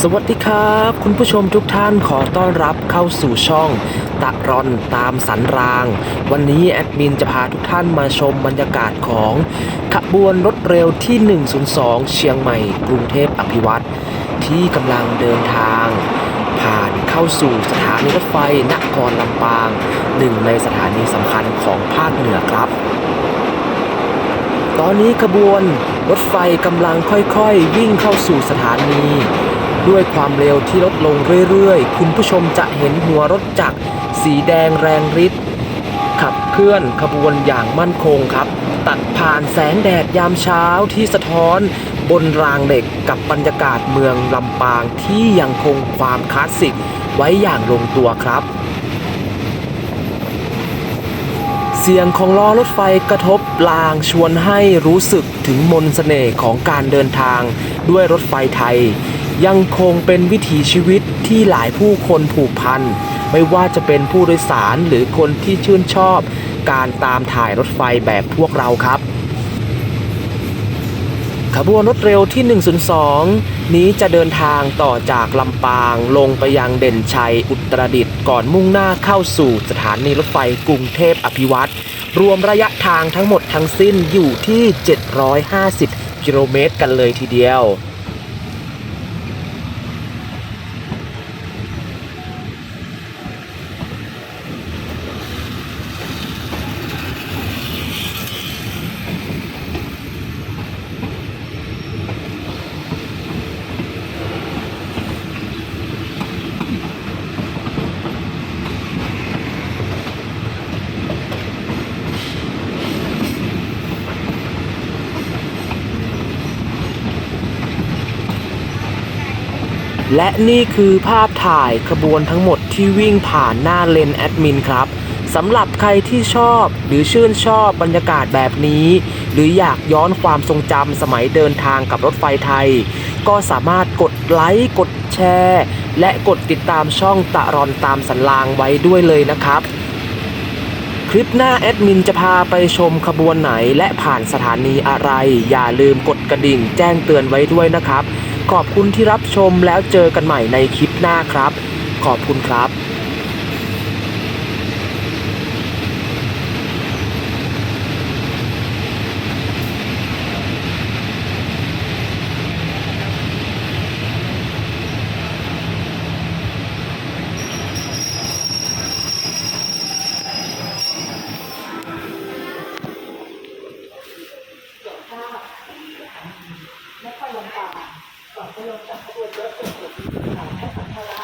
สวัสดีครับ คุณผู้ชมทุกท่านขอต้อนรับเข้าสู่ช่อง ตะรอนตามสันราง วันนี้แอดมินจะพาทุกท่านมาชมบรรยากาศของขบวนรถเร็วที่ 102 เชียงใหม่ กรุงเทพอภิวัตรที่กำลังเดินทาง ผ่านเข้าสู่สถานีรถไฟนครลำปาง หนึ่งในสถานีสำคัญของภาคเหนือครับตอนนี้ขบวนรถไฟกำลังค่อยๆ วิ่งเข้าสู่สถานี ด้วยความเร็วที่ลดลงเรื่อยๆ คุณผู้ชมจะเห็นหัวรถจักรสีแดงแรงฤทธิ์ขับเคลื่อนขบวนอย่างมั่นคงครับ ตัดผ่านแสงแดดยามเช้าที่สะท้อนบนรางเหล็กกับบรรยากาศเมืองลำปางที่ยังคงความคลาสสิกไว้อย่างลงตัวครับ เสียงของล้อรถไฟกระทบลางชวนให้รู้สึกถึงมนต์เสน่ห์ของการเดินทางด้วยรถไฟไทย ยังคงเป็นวิถีชีวิตที่หลายผู้คนผูกพัน ไม่ว่าจะเป็นผู้โดยสารหรือคนที่ชื่นชอบ การตามถ่ายรถไฟแบบพวกเราครับ ขบวนรถเร็วที่ 102 นี้จะเดินทางต่อจากลำปางลงไปยังเด่นชัยอุตรดิตถ์ก่อนมุ่งหน้าเข้าสู่สถานีรถไฟกรุงเทพอภิวัตรรวมระยะทางทั้งหมดทั้งสิ้นอยู่ที่ 750 กิโลเมตรกันเลยทีเดียว และนี่คือภาพถ่ายขบวนทั้งหมดที่วิ่งผ่านหน้าเลนแอดมินครับสำหรับใครที่ชอบหรือชื่นชอบบรรยากาศแบบนี้ หรืออยากย้อนความทรงจำสมัยเดินทางกับรถไฟไทย ก็สามารถกดไลค์กดแชร์ และกดติดตามช่องตะรอนตามสันลางไว้ด้วยเลยนะครับ คลิปหน้าแอดมินจะพาไปชมขบวนไหนและผ่านสถานีอะไร อย่าลืมกดกระดิ่งแจ้งเตือนไว้ด้วยนะครับ ขอบคุณที่รับชมแล้วเจอกันใหม่ในคลิปหน้าครับ ขอบคุณครับ ก็ลงจากขบวนรถสุขุมวิที่ถองแม่สัมภาระ